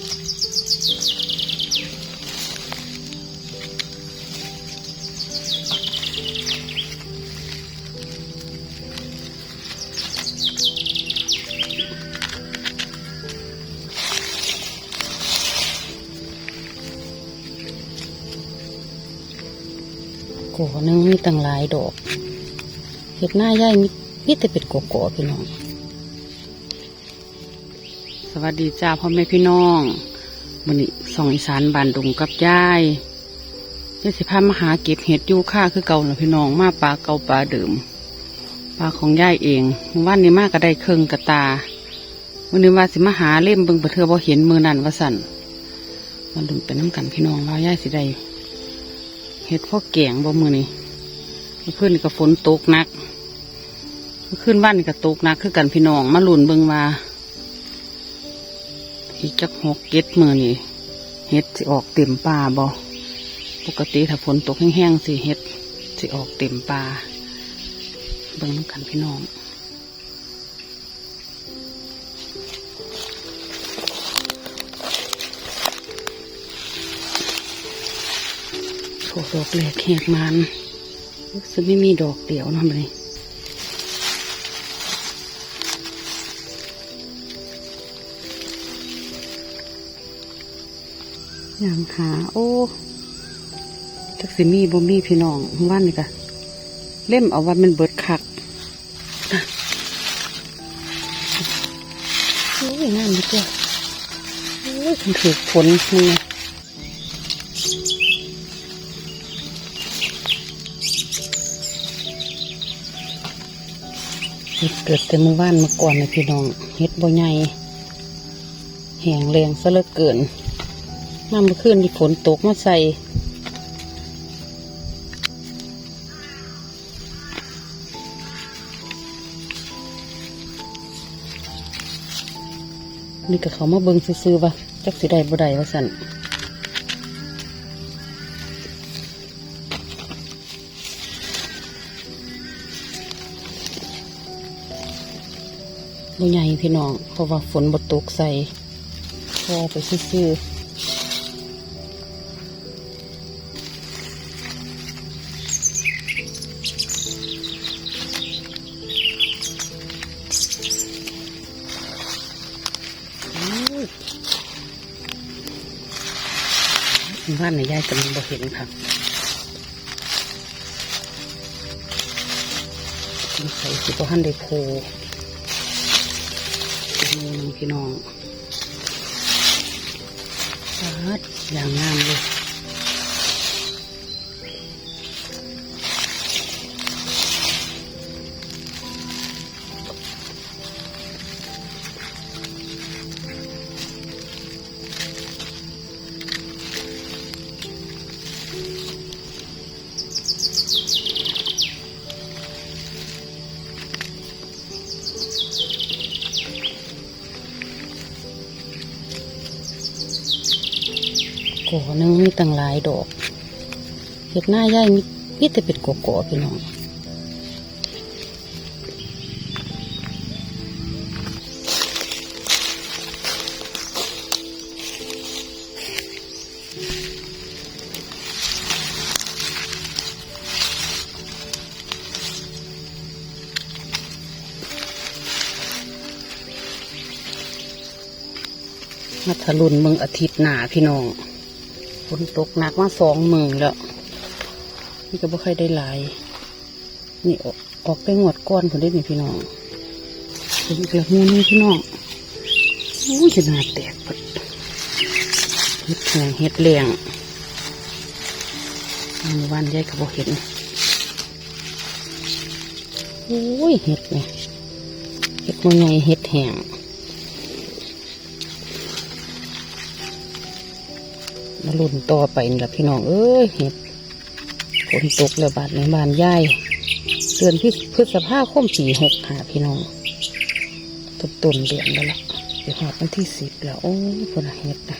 โกหนึงมีตั้งหลายดอกเห็ดหน้าย่ายมีมีแต่เป็ดโกโก้พี่น้อง สวัสดีจ้าพ่อแม่พี่น้องวันนี้ส่องอีสานบานดุงกับยายยายสิพามาหาเก็บเห็ดยู่ค่าคือเก่าหนะพี่น้องมาปลาเก่าปลาเดิมปลาของยายเองวันนี้มากก็ได้เครื่องกระตาวันนี้ว่าสิมาหาเล่มเบิ่งประเทือบ่เห็นมือนันว่าสั่นมันดุงเป็นน้ำกันพี่น้องว่ายายสิได้เห็ดพ่อแกงบ่มือนี่เมื่อนก็ฝนตกนักเมื่อคืนบ้านก็ตกนักคือกันพี่น้องมาหลุนเบิ่งว่า อีกจักหกเก็ดมือนี่เห็ดสิออกเต็มป่าบ่ปกติถ้าฝนตกแห้งๆสิเห็ดสิออกเต็มป่าเบิ่งน้ำกันพี่น้องโถดอกแหลกแหกมันรู้สึกไม่มีดอกเดียวเนาะมันนี่อย่ ยางหา โอ้จักสิมีบ่มีพี่น้องว่านนี่กะเล่มเอาวันมันเบิดคักโอ้ยน้ำนิดเดียวโอ้ยมันถือฝนนี่เฮ็ดเกิดแต่เมื่อวานมาก่อนนะพี่น้องเฮ็ดบ่ใหญ่แหงแรงซะเหลือเกิน น้ำเมื่อคืนที่ฝนตกมาใส่นี่ก็เขามาเบิ่งซื้อๆว่าจักสิได้บ่ได้ว่าสั่นบ่ใหญ่พี่น้อง เพราะว่าฝนบ่ตกใส่พอไปซื้อๆ บ้านในยายกำลังบ่เห็นค่ะใส่สิบ่หันได้โพนี่น้องพี่น้องปาดอย่างงามเลย กหนึงมีตั้งหลายดอกเห็ดหน้าย่ายมีมีแต่เป็ดโกโก้พี่น้องมาทะลุนเมืองอาทิตย์หนาพี่น้อง ฝนตกหนักมาสองมือแล้วนี่ก็บ่ค่อยได้หลาย นี่ออกออกไปงวดก้อนคนได้นี่พี่น้องเป็นอีกแล้วมูนี่พี่น้องอู้ยจะนาแตกเปิดเห็ดแหงเห็ดแรงมือวันยายก็บ่เห็นอู้ยเห็ดเนี่ยเห็ดมันใหญ่เห็ดแหง มาลุ่นต่อไปนี่ละพี่น้องเอ้ยเห็ดฝนตกแล้วบาดในบ้านย่ายเดือนพี่พฤษภาคมปีหกหาพี่น้องต้นต้นเดือนแล้วล่ะเดี๋ยวหอดวันที่สิบแล้วโอ้ยคนละเห็ดนะ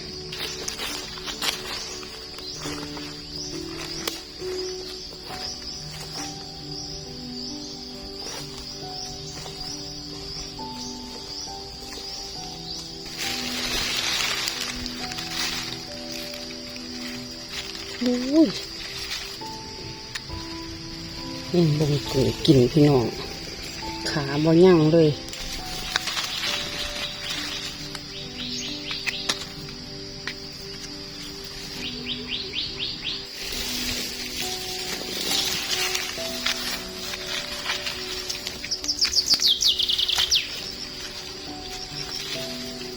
ดูนี่บงกูกินพี่น้อง ขาบ่ย่างเลย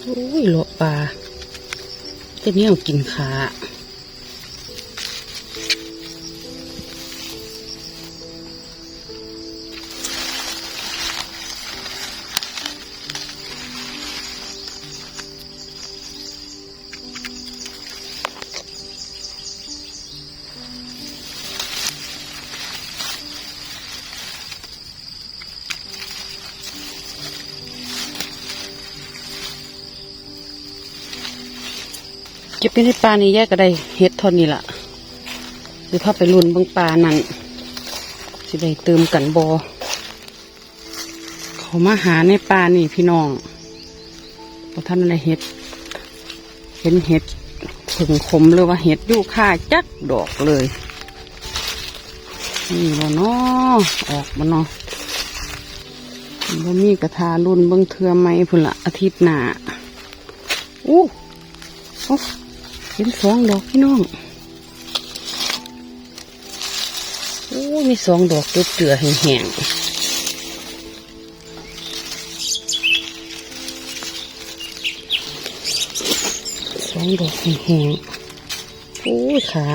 โอ้ยหลอกปลาจะเนี่ยกินขา ก็บไปในปลานี่แยกก็ได้เฮ็ดทอนนี้ละหรือถ้าไปลุ่นบางปลานั่นสิได้เติมกันบอเขามาหาในปลานี่พี่น้องพอท่านอะไรเฮ็ด เห็นเห็ดผึ่งขมหรือว่าเห็ดยู่ค่าจักดอกเลย นี่แล้วเนาะออกมาเนาะบ่มีกระทารุ่นเบิ่งเทือไหมพุ่นละอาทิตย์หน้าอู้โอ้ เห็นสองดอกพี่น้องโอ้มีสองดอกตัวเจือแห้งๆสองดอกแห้งๆโอ้ยขา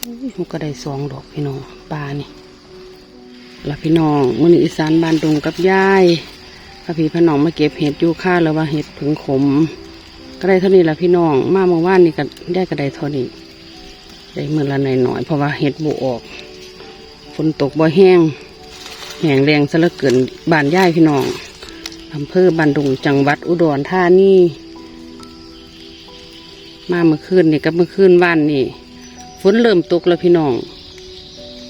โอ้ยมันก็ได้สองดอกพี่น้องปลานี่ ละพี่น้องมือนี้อีสานบ้านดงกับยายพระพี่พน้องมาเก็บเห็ดยูค่าหรือว่าเห็ดผึ่งขม ก็ได้เท่านี้ละพี่น้อง มาเมื่อวานนี่ก็ได้ก็ได้เท่านี้ได้เมื่อละหน่อยหน่อยเพราะว่าเห็ดบุออกฝนตกบ่แห้งแห้งแรงซะเหลือเกินบ้านยายพี่น้องอำเภอบ้านดงจังหวัดอุดรธานีมาเมื่อคืนนี่กับเมื่อคืนว่านนี่ฝนเริ่มตกแล้วพี่น้อง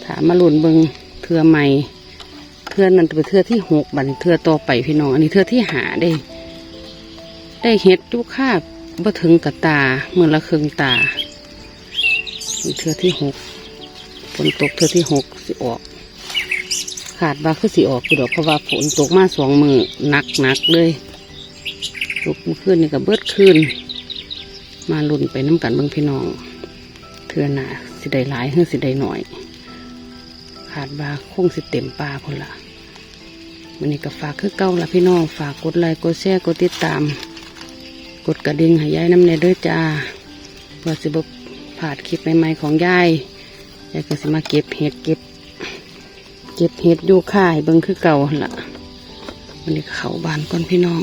ถามมาหลุนเบิง เทือใหม่เทือนั้นเป็นเทือที่หกบันเทือต่อไปพี่น้อง อันนี้เทือที่หาได้ ได้เห็ดจุค่าบ่ถึงกับตาเมื่อละครึ่งตานี่เทือที่หกฝนตกเทือที่หกสิออก ขาดว่าคือสิออกคือดอกเพราะว่าฝนตกมาสองมือหนักหนักเลยตกเมื่อคืนนี่ก็เบิดคืนมาลุ่นไปน้ำกันเบิ่งพี่น้อง เทือหนาสิได้หลายเฮือสิได้หน่อย ขาดบาคงสิเต็มปลาพุ่นละมันนี้ก็ฝากคือเก่าละพี่น้อง ฝากกดไลค์กดแชร์กดติดตาม กดกระดิ่งให้ยายน้ำในด้วยจ้าเพื่อสิบผาดคลิปใหม่ๆของยายยายก็สิมาเก็บเห็ดเก็บ เก็บเห็ดอยู่ค่ายเบิ่งคือเก่าละมันนี้เขาบานก่อนพี่น้อง